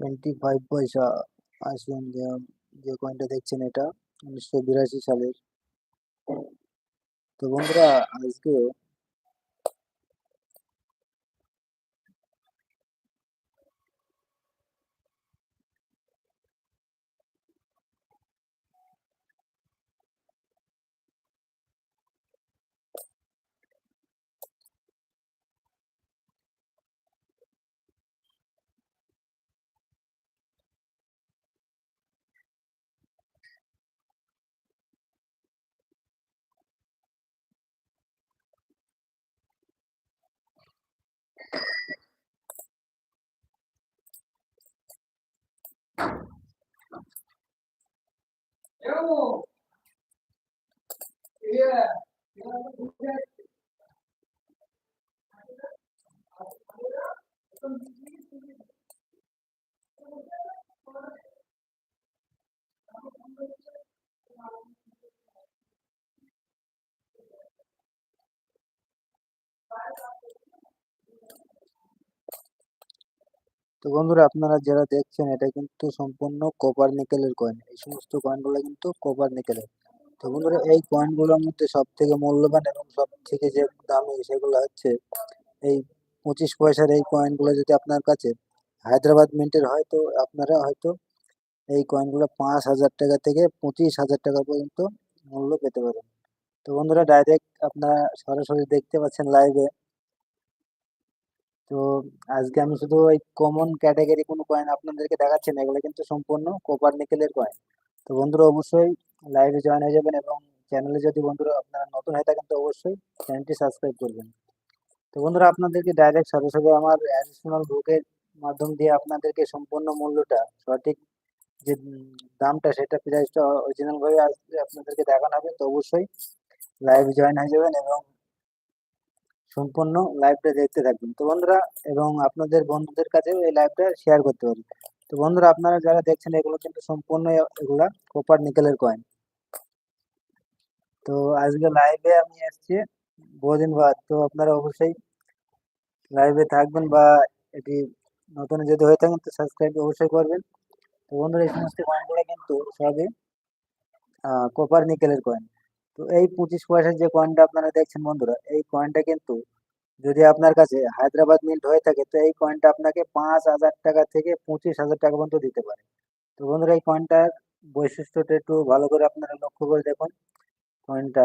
Twenty five পয়সা আসবেন যে- কয়েনটা দেখছেন এটা উনিশশো বিরাশি সালের। তো বন্ধুরা আজকে তো বন্ধুরা, আপনারা যারা দেখছেন, এটা কিন্তু সম্পূর্ণ কপার নিকেলের কয়েন এই সমস্ত কয়েনগুলো কিন্তু কপার নিকেলের তো বন্ধুরা, এই কয়েনগুলোর মধ্যে সব থেকে মূল্যবান এবং সব থেকে যে দামি সেগুলো হচ্ছে, এই পঁচিশ পয়সার এই কয়েনগুলো যদি আপনার কাছে হায়দ্রাবাদ মিন্টের হয়, তো আপনারা হয়তো এই কয়েনগুলো পাঁচ হাজার টাকা থেকে পঁচিশ হাজার টাকা পর্যন্ত মূল্য পেতে পারেন। তো বন্ধুরা ডাইরেক্ট আপনারা সরাসরি দেখতে পাচ্ছেন লাইভে তো আজকে আমি শুধু ওই কমন ক্যাটাগরি কোনো কয়েন আপনাদেরকে দেখাচ্ছি না, এগুলো কিন্তু সম্পূর্ণ কপার নিকেলের কয়েন তো বন্ধুরা, অবশ্যই লাইভে জয়েন হয়ে যাবেন এবং চ্যানেলে যদি বন্ধুরা আপনারা নতুন হয়ে থাকেন, তো অবশ্যই চ্যানেলটি সাবস্ক্রাইব করবেন। তো বন্ধুরা, আপনাদেরকে ডাইরেক্ট সরাসরি আমার অ্যাডিশনাল বুকের মাধ্যম দিয়ে আপনাদেরকে সম্পূর্ণ মূল্যটা, সঠিক যে দামটা, সেটা প্রাইসটা অরিজিনাল ভাবে আপনাদেরকে দেখানো হবে, তো অবশ্যই লাইভ জয়েন হয়ে যাবেন এবং সম্পূর্ণ লাইভটা দেখতে থাকবেন। তো বন্ধুরা, এবং আপনাদের বন্ধুদের কাছেও এই লাইভটা শেয়ার করতে পারেন তো বন্ধুরা, আপনারা যারা দেখছেন, এগুলো কিন্তু সম্পূর্ণ এগুলা কপার নিকেলের কয়েন তো আজকে লাইভে আমি এসছি বহুদিন বাদ। তো আপনারা অবশ্যই লাইভে থাকবেন বা এটি নতুন যদি হয়ে থাকেন, তো সাবস্ক্রাইব অবশ্যই করবেন। তো বন্ধুরা, এই সমস্ত কয়েনগুলো কিন্তু সবই কপার নিকেলের কয়েন তো এই পঁচিশ পয়সার যে কয়েনটা আপনারা দেখছেন বন্ধুরা, এই কয়েনটা কিন্তু যদি আপনার কাছে হায়দ্রাবাদ মিন্ট হয়ে থাকে, তো এই কয়েনটা আপনাকে পাঁচ হাজার টাকা থেকে পঁচিশ হাজার টাকা পর্যন্ত দিতে পারে। তো বন্ধুরা, এই কয়েনটার বৈশিষ্ট্যটা একটু ভালো করে আপনারা লক্ষ্য করে দেখুন। কয়েনটা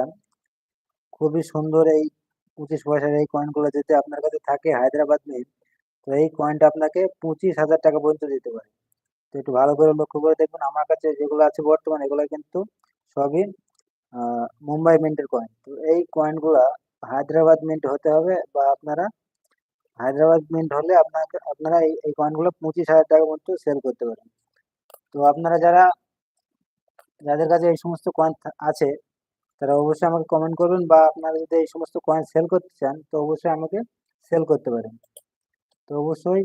খুবই সুন্দর এই পঁচিশ পয়সার এই কয়েনগুলো যদি আপনার কাছে থাকে হায়দ্রাবাদ মিন্ট তো এই কয়েনটা আপনাকে পঁচিশ হাজার টাকা পর্যন্ত দিতে পারে। তো একটু ভালো করে লক্ষ্য করে দেখুন, আমার কাছে যেগুলো আছে বর্তমানে, এগুলো কিন্তু সবই মুম্বাই মিন্টের কয়েন তো এই কয়েনগুলা হায়দ্রাবাদ মিন্ট হতে হবে বা আপনারা হায়দ্রাবাদ মিন্ট হলে আপনাকে, আপনারা এই এই কয়েনগুলো পঁচিশ হাজার টাকা মতো সেল করতে পারেন তো আপনারা যারা, যাদের কাছে এই সমস্ত কয়েন আছে, তারা অবশ্যই আমাকে কমেন্ট করবেন বা আপনারা যদি এই সমস্ত কয়েন সেল করতে চান, তো অবশ্যই আমাকে সেল করতে পারেন। তো অবশ্যই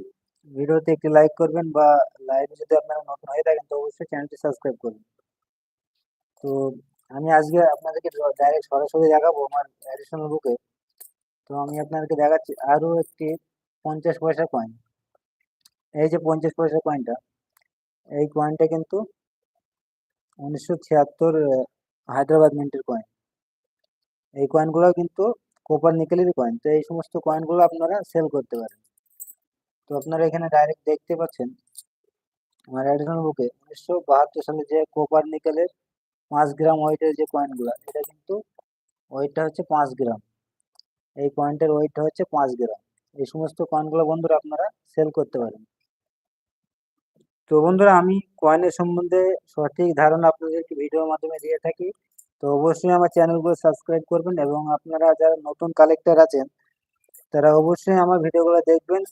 ভিডিওতে একটি লাইক করবেন বা লাইভে যদি আপনারা নতুন হয়ে থাকেন, তো অবশ্যই চ্যানেলটি সাবস্ক্রাইব করবেন। তো আমি আজকে আপনাদেরকে ডাইরেক্ট সরাসরি দেখাবো আমার অ্যাডিশনাল বুকে তো আমি আপনাদেরকে দেখাচ্ছি আরও একটি পঞ্চাশ পয়সা কয়েন এই যে পঞ্চাশ পয়সা কয়েনটা এই কয়েনটা কিন্তু উনিশশো ছিয়াত্তর হায়দ্রাবাদ মিন্টের কয়েন এই কয়েনগুলো কিন্তু কোপার নিকেলেরই কয়েন তো এই সমস্ত কয়েনগুলো আপনারা সেল করতে পারেন। তো আপনারা এখানে ডাইরেক্ট দেখতে পাচ্ছেন, আমার অ্যাডিশনাল বুকে উনিশশো বাহাত্তর সালে যে কোপার নিকেলের পাঁচ গ্রাম ওয়েটের যে কয়েনগুলো এটা কিন্তু ওয়েটটা হচ্ছে পাঁচ গ্রাম। এই কয়েনটার ওয়েটটা হচ্ছে পাঁচ গ্রাম। এই সমস্ত কয়েনগুলো বন্ধুরা আপনারা সেল করতে পারেন। তো বন্ধুরা, আমি কয়েনের সম্বন্ধে সঠিক ধারণা আপনাদেরকে ভিডিওর মাধ্যমে দিয়ে থাকি। তো অবশ্যই আমার চ্যানেলগুলো সাবস্ক্রাইব করবেন এবং আপনারা যারা নতুন কালেক্টর আছেন, তারা অবশ্যই আমার ভিডিওগুলো দেখবেন।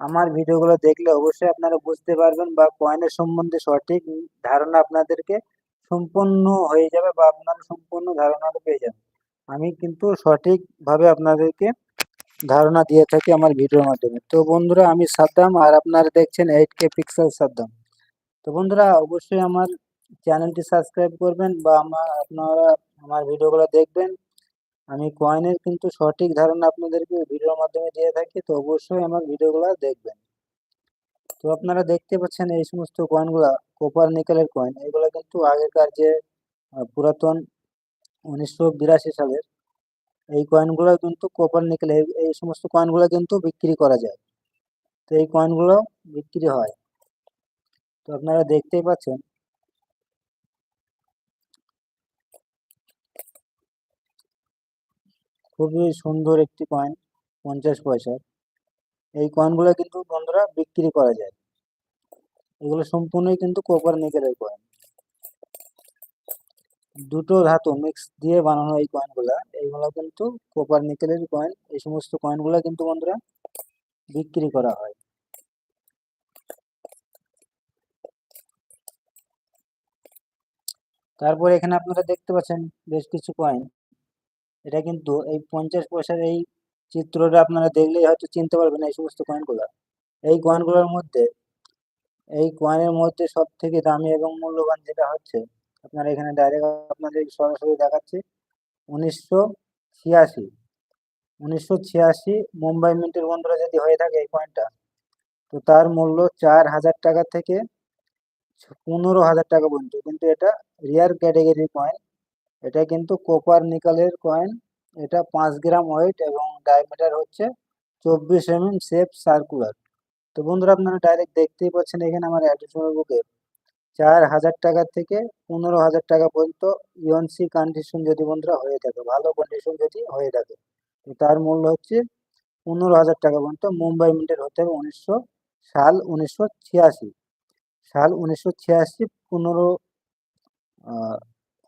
আমার ভিডিওগুলো দেখলে অবশ্যই আপনারা বুঝতে পারবেন বা কয়েনের সম্বন্ধে সঠিক ধারণা আপনাদেরকে সম্পূর্ণ হয়ে যাবে বা আপনারা সম্পূর্ণ ধারণাটা পেয়ে যাবেন আমি কিন্তু সঠিকভাবে আপনাদেরকে ধারণা দিয়ে থাকি আমার ভিডিওর মাধ্যমে। তো বন্ধুরা, আমি সাদ্দাম আর আপনারা দেখছেন এইট কে পিক্সেল সাদ্দাম। তো বন্ধুরা, অবশ্যই আমার চ্যানেলটি সাবস্ক্রাইব করবেন বা আমার আপনারা আমার ভিডিওগুলো দেখবেন। আমি কয়েনের কিন্তু সঠিক ধারণা আপনাদেরকে ভিডিওর মাধ্যমে দিয়ে থাকি, তো অবশ্যই আমার ভিডিওগুলো দেখবেন। তো আপনারা দেখতে পাচ্ছেন এই সমস্ত কয়েনগুলা কপার নিকেলের কয়েন এগুলো কিন্তু আগেকার যে পুরাতন উনিশশো বিরাশি সালের, এই কয়েনগুলো কিন্তু কপার নিকেল এই সমস্ত কয়েনগুলো কিন্তু বিক্রি করা যায়। তো এই কয়েনগুলো বিক্রি হয়। তো আপনারা দেখতেই পাচ্ছেন, খুবই সুন্দর একটি কয়েন পঞ্চাশ পয়সার। এই কয়েনগুলো কিন্তু বন্ধুরা বিক্রি করা যায়। এগুলো সম্পূর্ণই কিন্তু কপার নিকেলের কয়েন দুটো ধাতু মিক্স দিয়ে বানানো এই কয়েনগুলা এইগুলো কিন্তু কপার নিকেলের কয়েন এই সমস্ত কয়েনগুলো কিন্তু বন্ধুরা বিক্রি করা হয়। তারপর এখানে আপনারা দেখতে পাচ্ছেন বেশ কিছু কয়েন এটা কিন্তু এই পঞ্চাশ পয়সার এই চিত্রটা আপনারা দেখলেই হয়তো চিনতে পারবেন এই সমস্ত কয়েনগুলো এই কয়েনগুলোর মধ্যে এই কয়েনের মধ্যে সব থেকে দামি এবং মূল্যবান যেটা হচ্ছে, আপনারা এখানে ডাইরেক্ট আপনাদের সরাসরি দেখাচ্ছে, উনিশশো ছিয়াশি। উনিশশো ছিয়াশি মুম্বাই মিন্টের বন্ধুরা যদি হয়ে থাকে এই কয়েনটা তো তার মূল্য চার হাজার টাকা থেকে পনেরো হাজার টাকা পর্যন্ত। কিন্তু এটা রিয়ার ক্যাটাগরির কয়েন এটা কিন্তু কোপার নিকালের কয়েন এটা পাঁচ গ্রাম ওয়েট এবং ডায়ামিটার হচ্ছে চব্বিশ এমএম সেফ সার্কুলার তো বন্ধুরা আপনারা ডাইরেক্ট দেখতেই পাচ্ছেন এখানে আমার অ্যাডিশনাল বুকে চার হাজার টাকা থেকে পনেরো হাজার টাকা পর্যন্ত ইউএনসি কন্ডিশন যদি বন্ধুরা হয়ে থাকে, ভালো কন্ডিশন যদি হয়ে থাকে, তো তার মূল্য হচ্ছে পনেরো হাজার টাকা পর্যন্ত মুম্বাই মিন্টের হতে হবে উনিশশো সাল উনিশশো ছিয়াশি। সাল উনিশশো ছিয়াশি পনেরো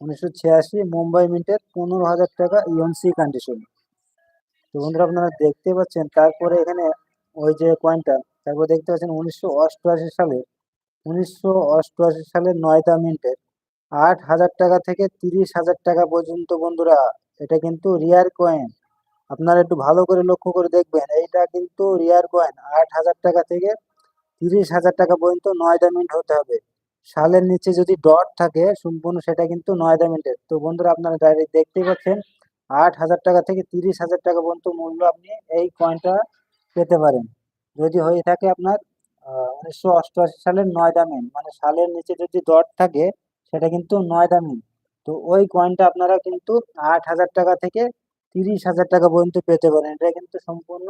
উনিশশো ছিয়াশি মুম্বাই মিন্টের পনেরো হাজার টাকা ইউএনসি কন্ডিশন তো বন্ধুরা আপনারা দেখতে পাচ্ছেন তারপরে এখানে ওই যে কয়েনটা তারপর দেখতে পাচ্ছেন উনিশশো অষ্টআশি সালে, উনিশশো অষ্টআশি সালের নয়টা মিনিটে আট হাজার টাকা থেকে তিরিশ হাজার টাকা পর্যন্ত বন্ধুরা, এটা কিন্তু রিয়ার কয়েন আপনারা একটু ভালো করে লক্ষ্য করে দেখবেন, এইটা কিন্তু রিয়ার কয়েন আট হাজার টাকা থেকে তিরিশ হাজার টাকা পর্যন্ত নয়টা মিনিট হতে হবে। সালের নিচে যদি ডট থাকে, সম্পূর্ণ সেটা কিন্তু নয়টা মিনিটের তো বন্ধুরা, আপনারা ডাইরেক্ট দেখতেই পাচ্ছেন, আট হাজার টাকা থেকে তিরিশ হাজার টাকা পর্যন্ত মূল্য আপনি এই কয়েনটা পেতে পারেন। যদি হয়ে থাকে আপনার উনিশশো অষ্টআশি সালের নয় দামিন মানে সালের নিচে যদি ডট থাকে, সেটা কিন্তু নয় দামিন তো ওই কয়েনটা আপনারা কিন্তু আট হাজার টাকা থেকে তিরিশ হাজার টাকা পর্যন্ত পেতে পারেন। এটা কিন্তু সম্পূর্ণ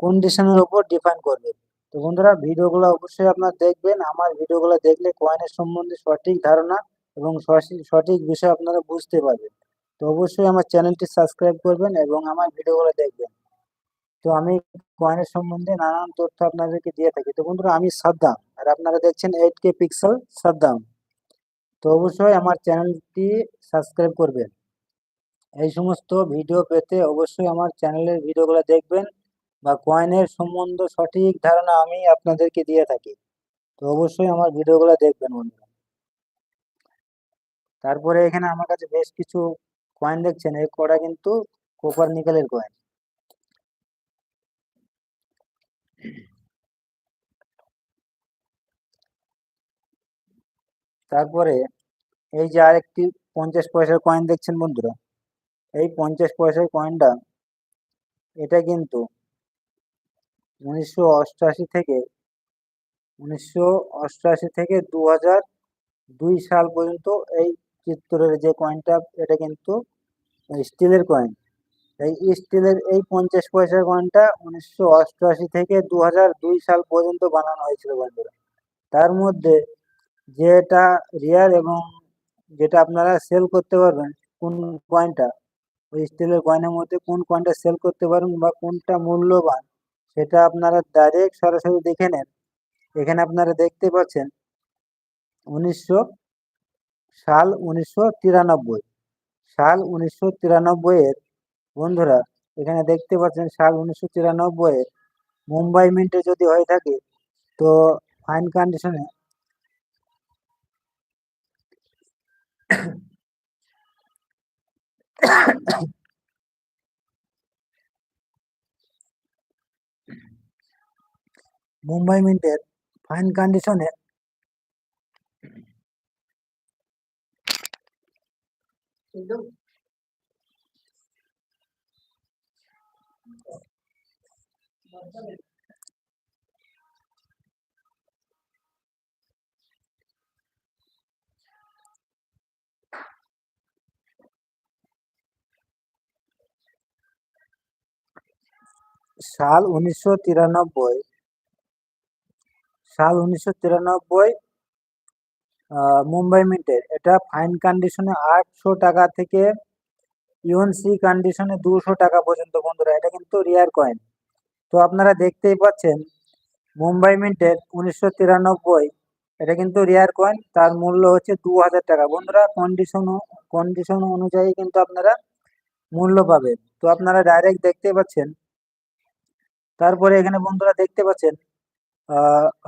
কন্ডিশনের উপর ডিপেন্ড করবে। তো বন্ধুরা, ভিডিওগুলো অবশ্যই আপনারা দেখবেন। আমার ভিডিওগুলো দেখলে কয়েনের সম্বন্ধে সঠিক ধারণা এবং সঠিক বিষয় আপনারা বুঝতে পারবেন। তো অবশ্যই আমার চ্যানেলটি সাবস্ক্রাইব করবেন এবং আমার ভিডিওগুলো দেখবেন। তো আমি কয়েনের সম্বন্ধে নানান তথ্য আপনাদেরকে দিয়ে থাকি। তো বন্ধুরা, আমি সাদ্দাম আর আপনারা দেখছেন এইট কে পিক্সেল সাদ্দাম। তো অবশ্যই আমার চ্যানেলটি সাবস্ক্রাইব করবেন। এই সমস্ত ভিডিও পেতে অবশ্যই আমার চ্যানেলের ভিডিওগুলো দেখবেন বা কয়েনের সম্বন্ধ সঠিক ধারণা আমি আপনাদেরকে দিয়ে থাকি। তো অবশ্যই আমার ভিডিওগুলো দেখবেন বন্ধুরা। তারপরে এখানে আমার কাছে বেশ কিছু কয়েন দেখছেন। এই কটা কিন্তু কোপার নিকেলের কয়েন তারপরে এই যে আরেকটি পঞ্চাশ পয়সার কয়েন দেখছেন বন্ধুরা, এই পঞ্চাশ পয়সার কয়েনটা এটা কিন্তু উনিশশো অষ্টআশি থেকে, উনিশশো অষ্টআশি থেকে দু হাজার দুই সাল পর্যন্ত এই চিত্রের যে কয়েনটা এটা কিন্তু স্টিলের কয়েন এই স্টিলের এই পঞ্চাশ পয়সার কয়েনটা উনিশশো অষ্টআশি থেকে দু দুই সাল পর্যন্ত বানানো হয়েছিল বন্ধুরা। তার মধ্যে যেটা রিয়ার এবং যেটা আপনারা সেল করতে পারবেন, কোন কয়েনটা ওই স্টিলের কয়েনের মধ্যে কোন কয়েনটা সেল করতে পারবেন বা কোনটা মূল্যবান, সেটা আপনারা ডাইরেক্ট সরাসরি দেখে নেন। এখানে আপনারা দেখতে পাচ্ছেন উনিশশো সাল উনিশশো তিরানব্বই। সাল উনিশশো তিরানব্বই বন্ধুরা, এখানে দেখতে পাচ্ছেন সাল উনিশশো তিরানব্বই মুম্বাই মিন্টে যদি হয়ে থাকে, তো ফাইন কন্ডিশনে মুম্বাই মিন্টের ফাইন কন্ডিশনে সাল উনিশশো তিরানব্বই। সাল উনিশশো তিরানব্বই মুম্বাই মিন্টের। এটা ফাইন কন্ডিশনে আটশো টাকা থেকে ইউএনসি কন্ডিশনে দুশো টাকা পর্যন্ত বন্ধুরা, এটা কিন্তু রিয়ার কয়েন। তো আপনারা দেখতেই পাচ্ছেন, মুম্বাই মিন্টের উনিশশো তিরানব্বই, এটা কিন্তু রেয়ার কয়েন তার মূল্য হচ্ছে দু হাজার টাকা। বন্ধুরা কন্ডিশন কন্ডিশন অনুযায়ী কিন্তু আপনারা মূল্য পাবেন। তো আপনারা ডাইরেক্ট দেখতে পাচ্ছেন, তারপরে এখানে বন্ধুরা দেখতে পাচ্ছেন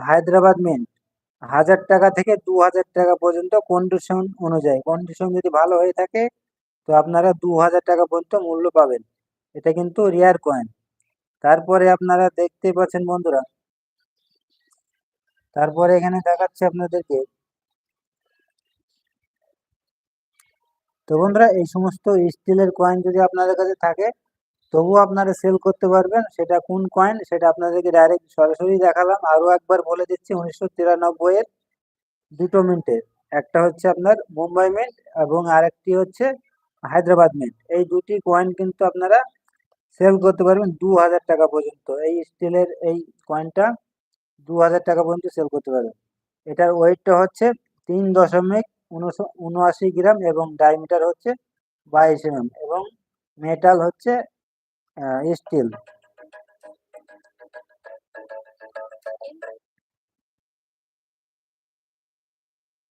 হায়দ্রাবাদ মিন্ট হাজার টাকা থেকে দু হাজার টাকা পর্যন্ত কন্ডিশন অনুযায়ী। কন্ডিশন যদি ভালো হয়ে থাকে, তো আপনারা দু হাজার টাকা পর্যন্ত মূল্য পাবেন। এটা কিন্তু রেয়ার কয়েন তারপরে আপনারা দেখতে পাচ্ছেন বন্ধুরা, তারপরে এখানে দেখাচ্ছে আপনাদেরকে। তো বন্ধুরা, এই সমস্ত স্টিলের কয়েন যদি আপনাদের কাছে থাকে, তবুও আপনারা সেল করতে পারবেন। সেটা কোন কয়েন সেটা আপনাদেরকে ডাইরেক্ট সরাসরি দেখালাম। আরও একবার বলে দিচ্ছি, উনিশশো তিরানব্বই এর দুটো মিন্টের একটা হচ্ছে আপনার মুম্বাই মিন্ট এবং আরেকটি হচ্ছে হায়দ্রাবাদ মিন্ট এই দুটি কয়েন কিন্তু আপনারা সেল করতে পারবেন দু হাজার টাকা পর্যন্ত। এই স্টিলের এই কয়েনটা দু হাজার টাকা পর্যন্ত সেল করতে পারবেন। এটার ওয়েটটা হচ্ছে তিন দশমিক উনআশি গ্রাম এবং ডায়মিটার হচ্ছে বাইশ এবং মেটাল হচ্ছে স্টিল